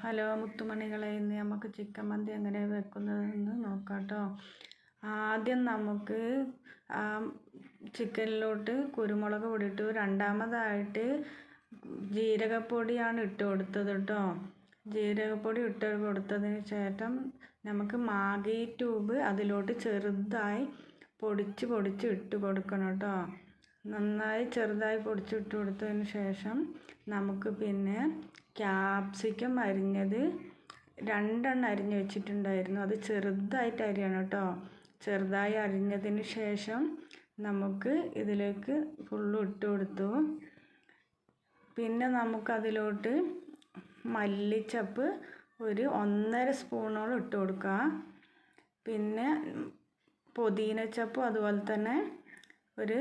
Hello മുത്തുമണികളെ. ഇന്ന് നമുക്ക് chicken മന്തി എങ്ങനെ വെക്കുന്നതെന്ന് നോക്കാം കേട്ടോ ആദ്യം നമുക്ക് ആ ചിക്കനിലോട്ട് കുരുമുളക് പൊടി ഇട്ടു രണ്ടാമതായിട്ട് ജീരകപ്പൊടിയാണ് ഇട്ട് കൊടുത്തത് കേട്ടോ ജീരകപ്പൊടി ഇട്ട് കൊടുത്തതിന് ശേഷം നമുക്ക് മാഗി ട്യൂബ് അതിലോട്ട് ചെറുതായി പൊടിച്ച് പൊടിച്ച് ഇട്ട് കൊടുക്കണം കേട്ടോ നന്നായി ചെറുതായി പൊടിച്ചിട്ട് കൊടുത്തതിന് ശേഷം നമുക്ക് പിന്നെ ക്യാപ്സിക്കം അരിഞ്ഞത് രണ്ടെണ്ണം അരിഞ്ഞ് വെച്ചിട്ടുണ്ടായിരുന്നു. അത് ചെറുതായിട്ട് അരിയണം കേട്ടോ. ചെറുതായി അരിഞ്ഞതിന് ശേഷം നമുക്ക് ഇതിലേക്ക് ഫുള്ളും ഇട്ട് കൊടുത്തു. പിന്നെ നമുക്കതിലോട്ട് മല്ലിച്ചപ്പ് ഒരു ഒന്നര സ്പൂണോളം ഇട്ട് കൊടുക്കുക. പിന്നെ പുതിനച്ചപ്പും അതുപോലെ തന്നെ ഒരു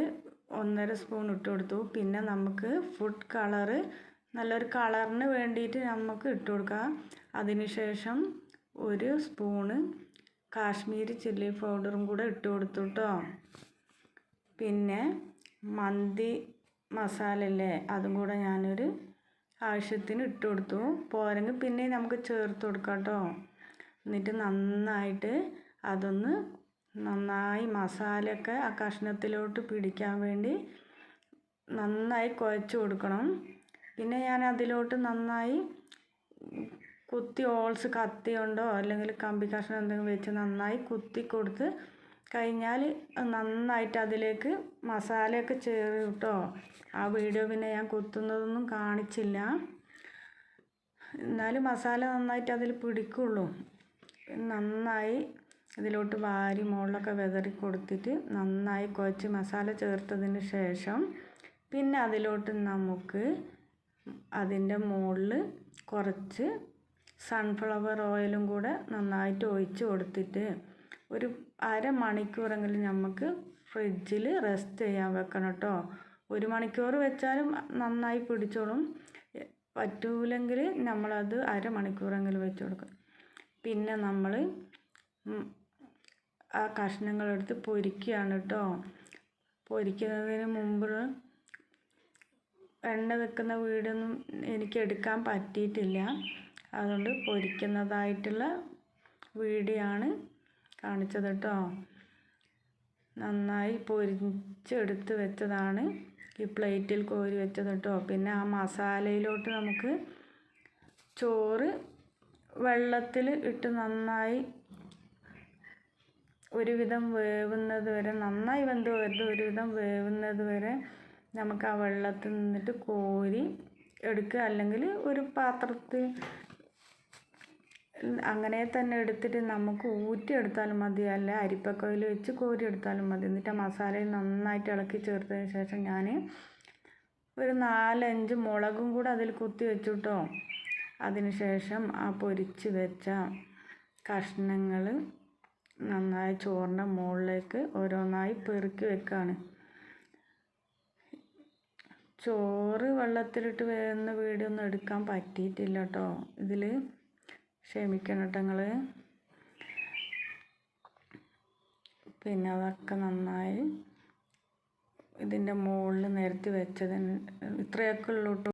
ഒന്നര സ്പൂൺ ഇട്ട് കൊടുത്തു. പിന്നെ നമുക്ക് ഫുഡ് കളറ് നല്ലൊരു കളറിന് വേണ്ടിയിട്ട് നമുക്ക് ഇട്ട് കൊടുക്കാം. അതിനുശേഷം ഒരു സ്പൂണ് കാശ്മീരി ചില്ലി പൗഡറും കൂടെ ഇട്ട് കൊടുത്തു കേട്ടോ പിന്നെ മന്തി മസാല അല്ലേ അതും കൂടെ ഞാനൊരു ആവശ്യത്തിന് ഇട്ട് കൊടുത്തു. പോരെങ്കിൽ പിന്നെ നമുക്ക് ചേർത്ത് കൊടുക്കാം കേട്ടോ എന്നിട്ട് നന്നായിട്ട് അതൊന്ന് നന്നായി മസാലയൊക്കെ ആ കഷ്ണത്തിലോട്ട് പിടിക്കാൻ വേണ്ടി നന്നായി കുഴച്ച് കൊടുക്കണം. പിന്നെ ഞാൻ അതിലോട്ട് നന്നായി കുത്തി ഓൾസ് കത്തി കൊണ്ടോ അല്ലെങ്കിൽ കമ്പി കഷ്ണം എന്തെങ്കിലും വെച്ച് നന്നായി കുത്തി കൊടുത്ത് കഴിഞ്ഞാൽ നന്നായിട്ട് അതിലേക്ക് മസാലയൊക്കെ ചേർന്ന് കേട്ടോ. ആ വീഡിയോ പിന്നെ ഞാൻ കുത്തുന്നതൊന്നും കാണിച്ചില്ല. എന്നാലും മസാല നന്നായിട്ട് അതിൽ പിടിക്കുള്ളൂ. നന്നായി ഇതിലോട്ട് വാരി മുകളിലൊക്കെ വിതറി കൊടുത്തിട്ട് നന്നായി കുഴച്ച് മസാല ചേർത്തതിന് ശേഷം പിന്നെ അതിലോട്ട് നമുക്ക് അതിന്റെ മുകളിൽ കുറച്ച് സൺഫ്ലവർ ഓയിലും കൂടെ നന്നായിട്ട് ഒഴിച്ച് കൊടുത്തിട്ട് ഒരു അരമണിക്കൂറെങ്കിലും നമുക്ക് ഫ്രിഡ്ജിൽ റെസ്റ്റ് ചെയ്യാൻ വെക്കണം കേട്ടോ. ഒരു മണിക്കൂർ വെച്ചാലും നന്നായി പിടിച്ചോളും. പറ്റൂലെങ്കിൽ നമ്മളത് അരമണിക്കൂറെങ്കിലും വെച്ച് കൊടുക്കും. പിന്നെ നമ്മൾ ആ കഷ്ണങ്ങളെടുത്ത് പൊരിക്കുകയാണ് കേട്ടോ പൊരിക്കുന്നതിന് മുമ്പ് എണ്ണ വെക്കുന്ന വീടൊന്നും എനിക്ക് എടുക്കാൻ പറ്റിയിട്ടില്ല. അതുകൊണ്ട് പൊരിക്കുന്നതായിട്ടുള്ള വീഡിയോ ആണ് കാണിച്ചത് കേട്ടോ നന്നായി പൊരിച്ചെടുത്ത് വെച്ചതാണ്. ഈ പ്ലേറ്റിൽ കോരി വെച്ചത് കേട്ടോ പിന്നെ ആ മസാലയിലോട്ട് നമുക്ക് ചോറ് വെള്ളത്തിൽ ഇട്ട് നന്നായി ഒരുവിധം വേവുന്നത് വരെ നന്നായി വെന്ത് വരുന്നത് ഒരുവിധം വേവുന്നത് വരെ നമുക്ക് ആ വെള്ളത്തിൽ നിന്നിട്ട് കോരി എടുക്കുക. അല്ലെങ്കിൽ ഒരു പാത്രത്തിൽ അങ്ങനെ തന്നെ എടുത്തിട്ട് നമുക്ക് ഊറ്റിയെടുത്താലും മതി. അല്ല അരിപ്പക്കയിൽ വെച്ച് കോരി എടുത്താലും മതി. എന്നിട്ട് ആ മസാലയിൽ നന്നായിട്ട് ഇളക്കി ചേർത്തതിന് ശേഷം ഞാൻ ഒരു നാലഞ്ച് മുളകും കൂടെ അതിൽ കുത്തി വെച്ചു കേട്ടോ അതിന് ശേഷം ആ പൊരിച്ച് വെച്ച കഷ്ണങ്ങൾ നന്നായി ചോറിന്റെ മുകളിലേക്ക് ഓരോന്നായി പെറുക്കി വെക്കുകയാണ് ചോറ് വെള്ളത്തിലിട്ട് വേകുന്ന വീഡിയോ ഒന്നും എടുക്കാൻ പറ്റിയിട്ടില്ല കേട്ടോ. ഇതിൽ ക്ഷമിക്കണം കേട്ടോ നിങ്ങൾ പിന്നെ അതൊക്കെ നന്നായി ഇതിന്റെ മുകളിൽ നിരത്തി വെച്ചതിന് ഇത്രയൊക്കെ ഉള്ളൂ